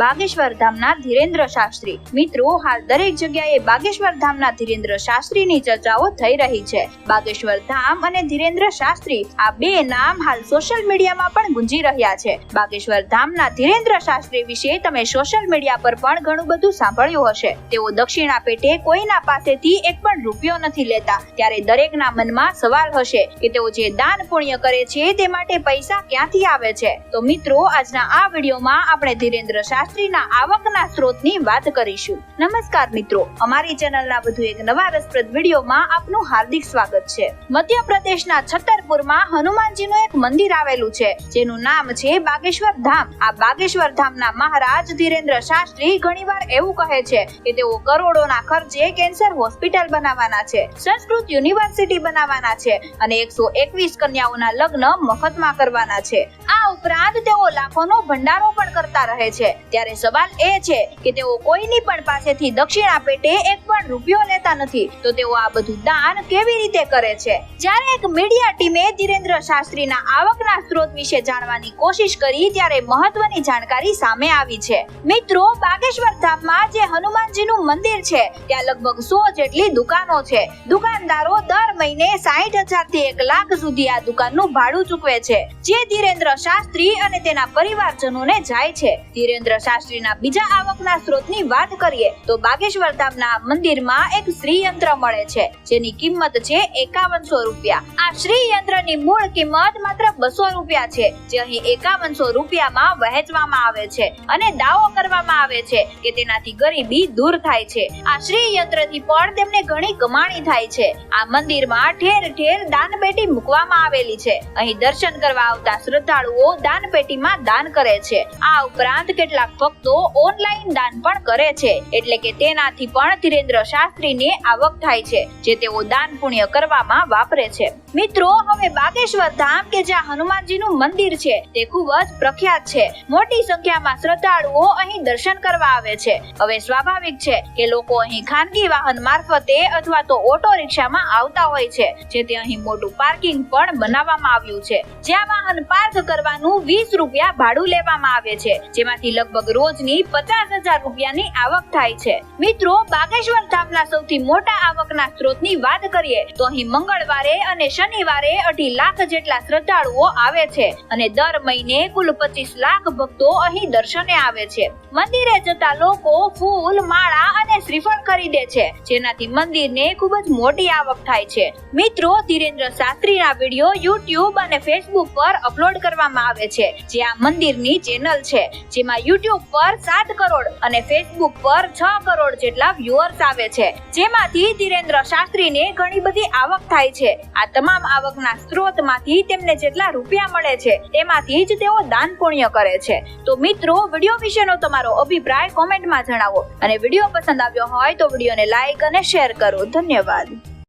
બાગેશ્વર ધામના ધીરેન્દ્ર શાસ્ત્રી. મિત્રો, હાલ દરેક જગ્યાએ બાગેશ્વર ધામના ધીરેન્દ્ર શાસ્ત્રીની ચર્ચાઓ થઈ રહી છે. બાગેશ્વર ધામ અને ધીરેન્દ્ર શાસ્ત્રી આ બે નામ હાલ સોશિયલ મીડિયામાં પણ ગુંજી રહ્યા છે. બાગેશ્વર ધામના ધીરેન્દ્ર શાસ્ત્રી વિશે તમે સોશિયલ મીડિયા પર પણ ઘણું બધું સાંભળ્યું હશે. તેઓ દક્ષિણા પેટે કોઈના પાસેથી એક પણ રૂપિયો નથી લેતા. ત્યારે દરેકના મનમાં સવાલ હશે કે તેઓ જે દાન પુણ્ય કરે છે તે માટે પૈસા ક્યાંથી આવે છે? તો મિત્રો, આજના આ વિડીયોમાં આપણે ધીરેન્દ્ર શાસ્ત્રીના આવકના સ્ત્રોતની વાત કરીશું. નમસ્કાર મિત્રો, અમારી ચેનલના વધુ એક નવા રસપ્રદ વિડીયોમાં આપનું હાર્દિક સ્વાગત છે. મધ્યપ્રદેશના છતરપુરમાં હનુમાનજીનું એક મંદિર આવેલું છે, જેનું નામ છે બાગેશ્વર ધામ. આ બાગેશ્વર ધામના મહારાજ ધીરેન્દ્ર શાસ્ત્રી ઘણીવાર એવું કહે છે કે તેઓ કરોડોના ખર્ચે કેન્સર હોસ્પિટલ બનાવવાના છે, સંસ્કૃત યુનિવર્સિટી બનાવવાના છે અને એકસો એકવીસ કન્યાઓના લગ્ન મફતમાં કરવાના છે. આ ઉપરાંત તેઓ લાખોનો ભંડારો પણ કરતા રહે છે. ત્યારે સવાલ એ છે કે તેઓ કોઈની પણ પાસેથી દક્ષિણા પેટે એક પણ રૂપિયો લેતા નથી. તો તેઓ આ બધું દાન કેવી રીતે કરે છે? જ્યારે એક મીડિયા ટીમે ધીરેન્દ્ર શાસ્ત્રીના આવકના સ્ત્રોત વિશે જાણવાની કોશિશ કરી, ત્યારે મહત્વની જાણકારી સામે આવી છે. મિત્રો, બાગેશ્વર ધામમાં જે હનુમાનજીનું મંદિર છે, ત્યાં લગભગ સો જેટલી દુકાનો છે. દુકાનદારો દર મહિને સાહીઠ હજારથી એક લાખ સુધી આ દુકાનનું ભાડું ચૂકવે છે. જે ધીરેન્દ્ર શાસ્ત્રી અને તેના પરિવારજનોને જાય છે. ધીરેન્દ્ર શાસ્ત્રીના બીજા આવકના સ્ત્રોતની વાત કરીએ, તો બાગેશ્વર ધામના મંદિરમાં એક શ્રી યંત્ર મળે છે, જેની કિંમત છે એકાવનસો રૂપિયા. આ શ્રી યંત્રની મૂળ કિંમત માત્ર બસો રૂપિયા છે, જે અહીં એકાવનસો રૂપિયામાં વહેંચવામાં આવે છે અને દાવો કરવામાં આવે છે કે તેનાથી ગરીબી દૂર થાય છે. આ શ્રી યંત્રથી પણ તેમને ઘણી કમાણી થાય છે. આ મંદિરમાં ઠેર ઠેર દાનપેટી મૂકવામાં આવેલી છે. અહીં દર્શન કરવા આવતા શ્રદ્ધાળુઓ દાનપેટીમાં દાન કરે છે. આ ઉપરાંત કેટલાક ભક્તો ઓનલાઈન દાન પણ કરે છે. એટલે કે તેનાથી પણ ધીરેન્દ્ર શાસ્ત્રીને આવક થાય છે, જે તેઓ દાન પુણ્ય કરવામાં વાપરે છે. મિત્રો, હવે બાગેશ્વર ધામ કે જ્યાં હનુમાનજીનું મંદિર છે, તે ખૂબ જ પ્રખ્યાત છે. મોટી સંખ્યામાં શ્રદ્ધાળુઓ અહીં દર્શન કરવા આવે છે. હવે સ્વાભાવિક છે કે લોકો અહીં ખાનગી વાહન મારફતે અથવા તો ઓટો રિક્ષામાં આવતા હોય છે જેથી અહીં મોટું પાર્કિંગ પણ બનાવવામાં આવ્યું છે. જ્યાં વાહન પાર્ક કરવાનું વીસ રૂપિયા ભાડું લેવામાં આવે છે, જેમાંથી લગભગ રોજની પચાસ હજાર રૂપિયાની આવક થાય છે. મિત્રો, બાગેશ્વર ધામના સૌથી મોટા આવકના સ્ત્રોતની વાત કરીએ, તો અહીં મંગળવારે અને શનિવારે અઢી લાખ જેટલા શ્રદ્ધાળુઓ આવે છે અને દર મહિને કુલ પચીસ લાખ ભક્તો અહીં દર્શને આવે છે. મંદિરે જતા લોકો ફૂલ, માળા અને શ્રીફળ ખરીદે છે, જેનાથી મંદિરને ખૂબ જ મોટી આવક થાય છે. મિત્રો, ધીરેન્દ્ર શાસ્ત્રીના વીડિયો યુટ્યુબ અને ફેસબુક પર અપલોડ કરવામાં આવે છે, જે આ મંદિરની ચેનલ છે, જેમાં યુટ્યુબ પર સાત કરોડ અને ફેસબુક પર છ કરોડ જેટલા વ્યુઅર્સ આવે છે. જેમાંથી ધીરેન્દ્ર શાસ્ત્રીને ઘણી બધી આવક થાય છે. આ તમામ આવકના સ્ત્રોતમાંથી તેમને જેટલા રૂપિયા મળે છે, તેમાંથી જ તેઓ દાન પુણ્ય કરે છે. તો મિત્રો વીડિયો વિશેનો તમારો અભિપ્રાય કોમેન્ટમાં જણાવો. અને વીડિયો પસંદ આવ્યો હોય તો વિડીયોને લાઈક અને શેર કરો. ધન્યવાદ.